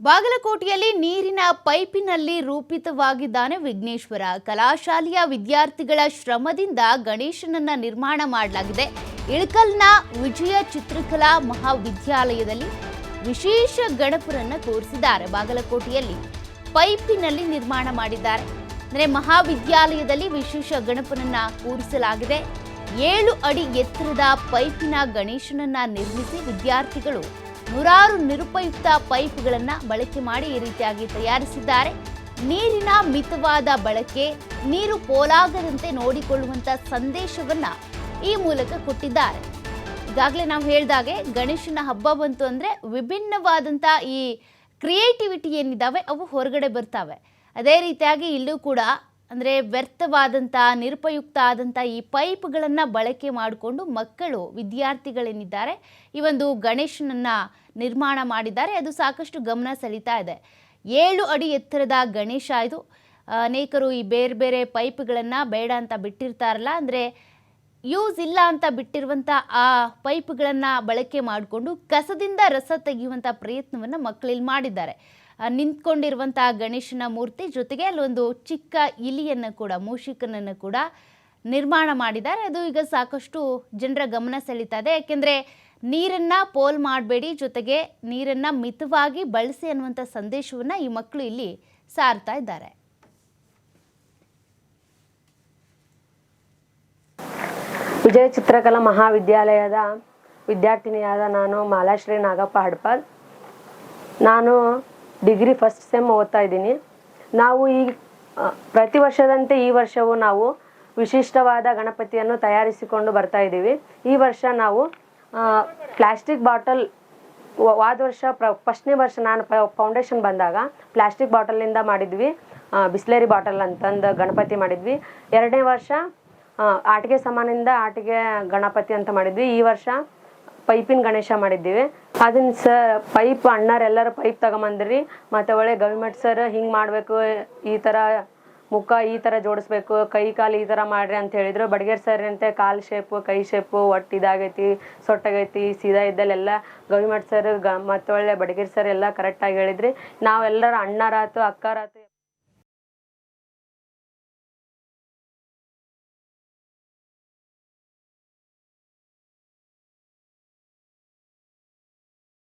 ಬಾಗಲಕೋಟೆಯಲ್ಲಿ ನೀರಿನ ಪೈಪಿನಲ್ಲಿ ರೂಪಿತವಾಗಿದ್ದಾನೆ ವಿಘ್ನೇಶ್ವರ. ಕಲಾಶಾಲೆಯ ವಿದ್ಯಾರ್ಥಿಗಳ ಶ್ರಮದಿಂದ ಗಣೇಶನನ್ನ ನಿರ್ಮಾಣ ಮಾಡಲಾಗಿದೆ. ಇಳಕಲ್ನ ವಿಜಯ ಚಿತ್ರಕಲಾ ಮಹಾವಿದ್ಯಾಲಯದಲ್ಲಿ ವಿಶೇಷ ಗಣಪರನ್ನ ಕೂರಿಸಿದ್ದಾರೆ ಬಾಗಲಕೋಟೆಯಲ್ಲಿ ಪೈಪಿನಲ್ಲಿ ನಿರ್ಮಾಣ ಮಾಡಿದ್ದಾರೆ. ಅಂದರೆ ಮಹಾವಿದ್ಯಾಲಯದಲ್ಲಿ ವಿಶೇಷ ಗಣಪನನ್ನ ಕೂರಿಸಲಾಗಿದೆ. ಏಳು ಅಡಿ ಎತ್ತರದ ಪೈಪಿನ ಗಣೇಶನನ್ನ ನಿರ್ಮಿಸಿ ವಿದ್ಯಾರ್ಥಿಗಳು ನೂರಾರು ನಿರುಪಯುಕ್ತ ಪೈಪ್ಗಳನ್ನು ಬಳಕೆ ಮಾಡಿ ಈ ರೀತಿಯಾಗಿ ತಯಾರಿಸಿದ್ದಾರೆ. ನೀರಿನ ಮಿತವಾದ ಬಳಕೆ, ನೀರು ಪೋಲಾಗದಂತೆ ನೋಡಿಕೊಳ್ಳುವಂತ ಸಂದೇಶವನ್ನ ಈ ಮೂಲಕ ಕೊಟ್ಟಿದ್ದಾರೆ. ಈಗಾಗಲೇ ನಾವು ಹೇಳಿದಾಗೆ ಗಣೇಶನ ಹಬ್ಬ ಬಂತು ಅಂದರೆ ವಿಭಿನ್ನವಾದಂಥ ಈ ಕ್ರಿಯೇಟಿವಿಟಿ ಏನಿದ್ದಾವೆ ಅವು ಹೊರಗಡೆ ಬರ್ತಾವೆ. ಅದೇ ರೀತಿಯಾಗಿ ಇಲ್ಲೂ ಕೂಡ ಅಂದರೆ ವ್ಯರ್ಥವಾದಂಥ ನಿರುಪಯುಕ್ತ ಆದಂಥ ಈ ಪೈಪ್ಗಳನ್ನು ಬಳಕೆ ಮಾಡಿಕೊಂಡು ಮಕ್ಕಳು, ವಿದ್ಯಾರ್ಥಿಗಳೇನಿದ್ದಾರೆ, ಈ ಒಂದು ಗಣೇಶನನ್ನು ನಿರ್ಮಾಣ ಮಾಡಿದ್ದಾರೆ. ಅದು ಸಾಕಷ್ಟು ಗಮನ ಸೆಳೀತಾ ಇದೆ. ಏಳು ಅಡಿ ಎತ್ತರದ ಗಣೇಶ ಇದು. ಅನೇಕರು ಈ ಬೇರೆ ಬೇರೆ ಪೈಪ್ಗಳನ್ನು ಬೇಡ ಅಂತ ಬಿಟ್ಟಿರ್ತಾರಲ್ಲ, ಅಂದರೆ ಯೂಸ್ ಇಲ್ಲ ಅಂತ ಬಿಟ್ಟಿರುವಂಥ ಆ ಪೈಪ್ಗಳನ್ನು ಬಳಕೆ ಮಾಡಿಕೊಂಡು ಕಸದಿಂದ ರಸ ತೆಗೆಯುವಂಥ ಪ್ರಯತ್ನವನ್ನು ಮಕ್ಕಳಲ್ಲಿ ಮಾಡಿದ್ದಾರೆ. ನಿಂತ್ಕೊಂಡಿರುವಂಥ ಗಣೇಶನ ಮೂರ್ತಿ ಜೊತೆಗೆ ಅಲ್ಲೊಂದು ಚಿಕ್ಕ ಇಲಿಯನ್ನು ಕೂಡ, ಮೂಷಿಕನನ್ನು ಕೂಡ ನಿರ್ಮಾಣ ಮಾಡಿದ್ದಾರೆ. ಅದು ಈಗ ಸಾಕಷ್ಟು ಜನರ ಗಮನ ಸೆಳೀತಾ ಇದೆ ಯಾಕೆಂದರೆ ನೀರನ್ನು ಪೋಲ್ ಮಾಡಬೇಡಿ, ಜೊತೆಗೆ ನೀರನ್ನು ಮಿತವಾಗಿ ಬಳಸಿ ಅನ್ನುವಂಥ ಸಂದೇಶವನ್ನು ಈ ಮಕ್ಕಳು ಇಲ್ಲಿ ಸಾರ್ತಾ ಇದ್ದಾರೆ. ವಿಜಯ ಚಿತ್ರಕಲಾ ಮಹಾವಿದ್ಯಾಲಯದ ವಿದ್ಯಾರ್ಥಿನಿಯಾದ ನಾನು ಮಾಲಾಶ್ರೀ ನಾಗಪ್ಪ ಹಡ್ಪಾಲ್. ನಾನು ಡಿಗ್ರಿ ಫಸ್ಟ್ ಸೆಮ್ ಓದ್ತಾ ಇದ್ದೀನಿ. ನಾವು ಈ ಪ್ರತಿ ವರ್ಷದಂತೆ ಈ ವರ್ಷವೂ ನಾವು ವಿಶಿಷ್ಟವಾದ ಗಣಪತಿಯನ್ನು ತಯಾರಿಸಿಕೊಂಡು ಬರ್ತಾ ಇದ್ದೀವಿ. ಈ ವರ್ಷ ನಾವು ಪ್ಲಾಸ್ಟಿಕ್ ಬಾಟಲ್ ವಾದ ವರ್ಷ, ಪ್ರ, ಫಸ್ಟ್ನೇ ವರ್ಷ ನಾನು ಫೌಂಡೇಶನ್ ಬಂದಾಗ ಪ್ಲಾಸ್ಟಿಕ್ ಬಾಟಲಿಂದ ಮಾಡಿದ್ವಿ. ಬಿಸ್ಲೇರಿ ಬಾಟಲ್ ಅಂತಂದು ಗಣಪತಿ ಮಾಡಿದ್ವಿ. ಎರಡನೇ ವರ್ಷ ಆಟಿಕೆ ಸಾಮಾನಿಂದ ಆಟಿಕೆ ಗಣಪತಿ ಅಂತ ಮಾಡಿದ್ವಿ. ಈ ವರ್ಷ ಪೈಪಿನ ಗಣೇಶ ಮಾಡಿದ್ದೀವಿ. ಅದನ್ನ ಸರ್ ಪೈಪ್ ಅಣ್ಣರೆಲ್ಲರೂ ಪೈಪ್ ತಗೊಂಬಂದ್ರಿ, ಮತ್ತೆ ಒಳ್ಳೆ ಗವಿಮಠ್ ಸರ್ ಹಿಂಗೆ ಮಾಡಬೇಕು, ಈ ಥರ ಮುಖ ಈ ತರ ಜೋಡಿಸ್ಬೇಕು, ಕೈ ಕಾಲು ಈ ತರ ಮಾಡ್ರಿ ಅಂತ ಹೇಳಿದ್ರು. ಬಡಗೇರ್ ಸರ್ ಅಂತ ಕಾಲು ಶೇಪು ಕೈ ಶೇಪು ಒಟ್ಟು ಇದಾಗೈತಿ, ಸೊಟ್ಟಾಗೈತಿ, ಸೀದಾ ಇದ್ದಲ್ಲೆಲ್ಲ ಗವಿಮಠ್ ಸರ್ ಗ ಮತ್ತೊಳ್ಳೆ ಬಡಗೇರ್ ಸರ್ ಎಲ್ಲ ಕರೆಕ್ಟಾಗಿ ಹೇಳಿದ್ರಿ. ನಾವೆಲ್ಲರೂ ಅಣ್ಣಾರಾತು, ಅಕ್ಕಾರಾತು